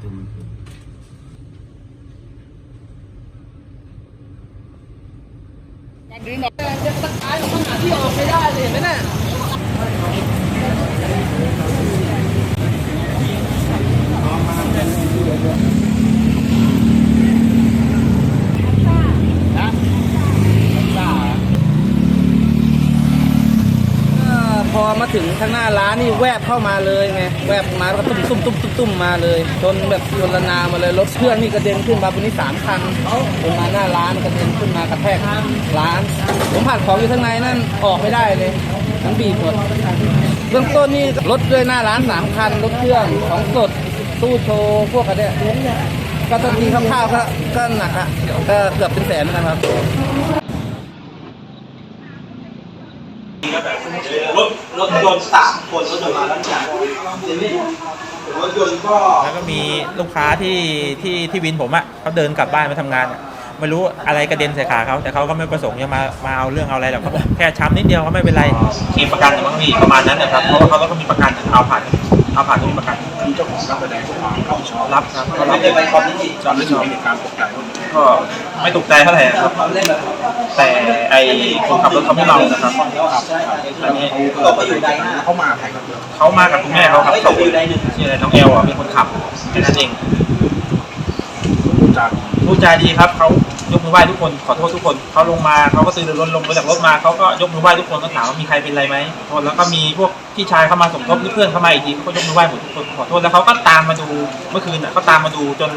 ประตูมันเปิดเอ่อพอมาถึงข้างหน้าร้านนี่แวบเข้ามาเลยไงแวบมาแล้วก็ตุ้มตุ้มตุ้มตุ้มตุ้มมาเลยจนแบบชนละนามาเลยรถเครื่องนี่กระเด็นขึ้นมาบนนี้สามคันจนมาหน้าร้านกระเด็นขึ้นมากระแทกร้าน ผมผ่านของอยู่ข้างในนั่นออกไม่ได้เลยทั้งบีบหมดเบื้องต้นนี่รถด้วยหน้าร้านสามคันรถเครื่องของสดตู้โชว์พวกอะไรเนี่ยก็ต้องตีคร่าวๆก็ก็หนักอะก็เกือบเป็นแสนนกันครับ รถรถยนต์สามคนรถยนต์มาแล้วจากเซเว่นรถยนต์ก็แล้วก็มีลูกค้าที่ที่ที่วินผมอะ่ะเขาเดินกลับบ้านมาทำงานอะไม่รู้อะไรกระเด็นใส่ขาเขาแต่เขาก็ไม่ประสงค์จะมามาเอาเรื่องเอาอะไรหรอกเขาบอกแค่ช้ำนิดเดียวก็ไม่เป็นไรเคลมประกันแต่บางทีประมาณนั้นนะครับเพราะว่าเขาก็มีประกันเอาผ่าน เอาผ่านมีประกันที่เจ้าของรับแสดงความชอบรับครับก็ไม่รับได้ไปคอมที่ชอบไม่ชอบเหตุการณ์ตกใจก็ไม่ตกใจเท่าไหร่ครับ แต่ไอคนขับรถเขาไม่เมานะครับอันนี้ตกไปอยู่ได้เขามาใครครับเขามากับคุณแม่เขาครับส่งชื่ออะไรน้องเอลอะเป็นคนขับแค่นั้นเองจาก พูดจาดีครับเขายกมือไหว้ทุกคนขอโทษทุกคนเขาลงมาเขาก็ตื่นรถลงมาจากรถมาเขาก็ยกมือไหว้ทุกคนก็ถามว่ามีใครเป็นไรไหมขอโทษแล้วก็มีพวกพี่ชายเข้ามาสมทบเพื่อนเข้ามาอีกทีเขาก็ยกมือไหว้หมดทุกคนขอโทษแล้วเขาก็ตามมาดูเมื่อคืนอะเขาตามมาดูจน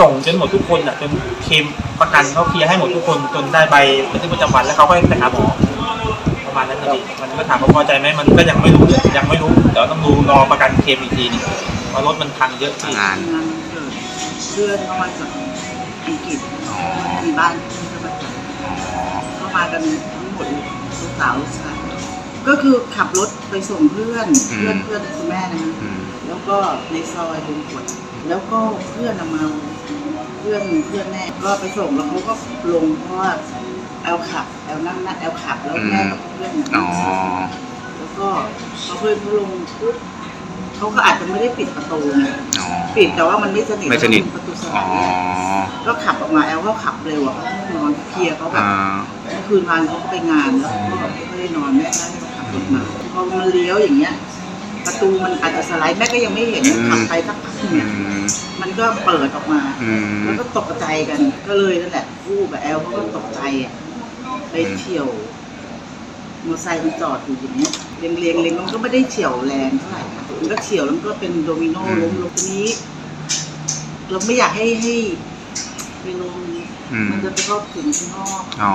ส่งจนหมดทุกคนอะจนเคมประกันเขาเคลียร์ให้หมดทุกคนจนได้ใบบันทึกประจำวันแล้วเขาก็ไปหาหมอประมาณนั้นนะพี่มันก็ถามว่าพอใจไหมมันก็ยังไม่รู้ยังไม่รู้เดี๋ยวต้องดูรอประกันเคมอีกทีนึงเพราะรถมันพังเยอะพี่งานเดเพื่อนเข้ามาจาก อังกฤษมีบ้านที่เข้ามาจากเข้ามากันทั้งหมดเลยลูกสาวลูกชายก็คือขับรถไปส่งเพื่อนเพื่อนเพื่อนคุณแม่นะแล้วก็ในซอยบงกวดแล้วก็เพื่อนน่ะเมาเพื่อนเพื่อนแม่ก็ไปส่งแล้วเขาก็ลงเพราะว่าแอลขับแอลนั่งนั่งแอลขับแล้วแม่กับเพื่อนน่ะนั่งซ้อนแล้วก็พอเพื่อนเขาลงปุ๊บเขาก็อาจจะไม่ได้ปิดประตูไง ปิดแต่ว่ามันไม่สนิทไม่สนิท ประตูสอ๋ลาอยก็ขับออกมาแอลก็ขับเร็วอะเขาไม่นอนเพลียเขาแบบอ่า เมื่อคืนวันเขาก็ไปงานแล้วเขาก็ไม่ได้นอนแม่ให้เขาขับรถมาพอมันเลี้ยวอย่างเงี้ย ประตูมันอาจจะสไลด์แม่ก็ยังไม่เห็นขับไปสักพักหนึงอืเนี่ยมมันก็เปิดออกมา อืม แล้วก็ตกใจกันก็เลยนั่นแหละคู่กับแอลเขาก็ตกใจอะไปเฉี่ยวมอเตอร์ไซค์มันจอดอยู่อย่างเงี้ยเรียงเรียงเรียงมันก็ไม่ได้เฉี่ยวแรงเท่าไหร่นะ มันก็เฉี่ยวแล้วมันก็เป็นโดมิโนล้มลงทีนี้ เราไม่อยากให้ให้ไปลงอืมมันจะไปเข้าถึงคุณพ่ออ๋อ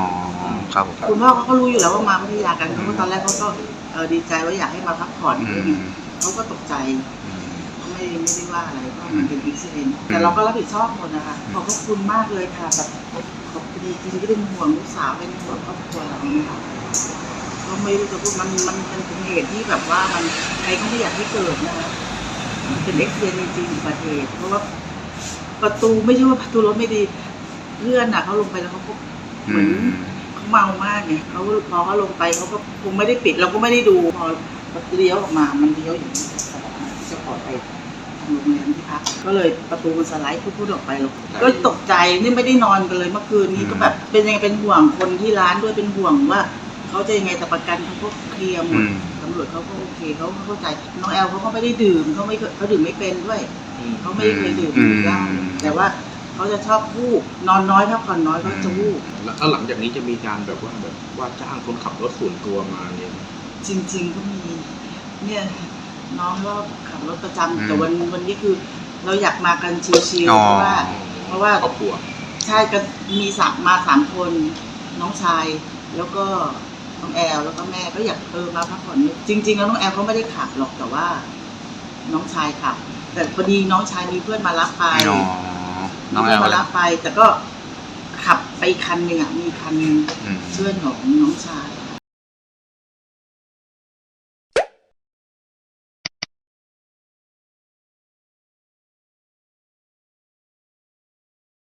ครับผมคุณพ่อเขาก็รู้อยู่แล้วว่ามาพัทยากันเขาก็ตอนแรกเขาก็เออดีใจว่าอยากให้มาพักผ่อนอืมเขาก็ตกใจเขาไม่ไม่ได้ว่าอะไรเพราะมันเป็นอุบิเหตุแต่เราก็รับผิดชอบหมดนะคะขอบพระคุณมากเลยค่ะแบบขอบคุณจริงๆที่เป็นห่วงลูกสาวเป็นห่วงครอบครัวเรานะคะ ก็ไม่รู้จะพูดมันมันมันเป็นเหตุที่แบบว่ามันใครก็ไม่อยากให้เกิดนะคะเป็นเอ็กซ์เจริงๆอุบัติเหตุเพราะว่าประตูไม่ใช่ว่าประตูรถไม่ดีเพื่อนอะเขาลงไปแล้วเขาก็เหมือนเขาเมามากไงเขาพอเขาลงไปเขาก็คงไม่ได้ปิดเราก็ไม่ได้ดูพอเลี้ยวออกมามันเลี้ยวอยู่ที่จะปลอดไปทางโรงแรมที่พักก็เลยประตูมันสไลด์พูดออกไปก็ตกใจนี่ไม่ได้นอนกันเลยเมื่อคืนนี้ก็แบบเป็นยังไงเป็นห่วงคนที่ร้านด้วยเป็นห่วงว่า เขาจะยังไงแต่ประกันเขาก็เคลียร์หมดอืมตำรวจเขาก็โอเคเขาก็เข้าใจน้องแอลเขาก็ไม่ได้ดื่มเขาไม่เคยเขาดื่มไม่เป็นด้วยเขาไม่เคยดื่มอืมเหล้าแต่ว่าเขาจะชอบวูบนอนน้อยพักผ่อนน้อยเขาจะวูบแล้วหลังจากนี้จะมีการแบบว่าแบบว่าจ้างคนขับรถส่วนตัวมาเนี่ยจริง ๆ ก็มี เนี่ยน้องก็ขับรถประจำอืมแต่วันวันนี้คือเราอยากมากันชิวอ๋ๆอเพราะว่า เพราะว่าครอบครัวใช่กันมีสามมาสามคนน้องชายแล้วก็ น้องแอลแล้วก็แม่ก็อยากเออมาพักผ่อนจริง ๆ แล้วน้องแอลเขาไม่ได้ขับหรอกแต่ว่า น้องชายขับ แต่พอดีน้องชายมีเพื่อนมารับไปอ๋อน้องแอลมารับไป แต่ก็ขับไปคันหนึ่งอะมีคันหนึ่งอืมเพื่อนของน้องชาย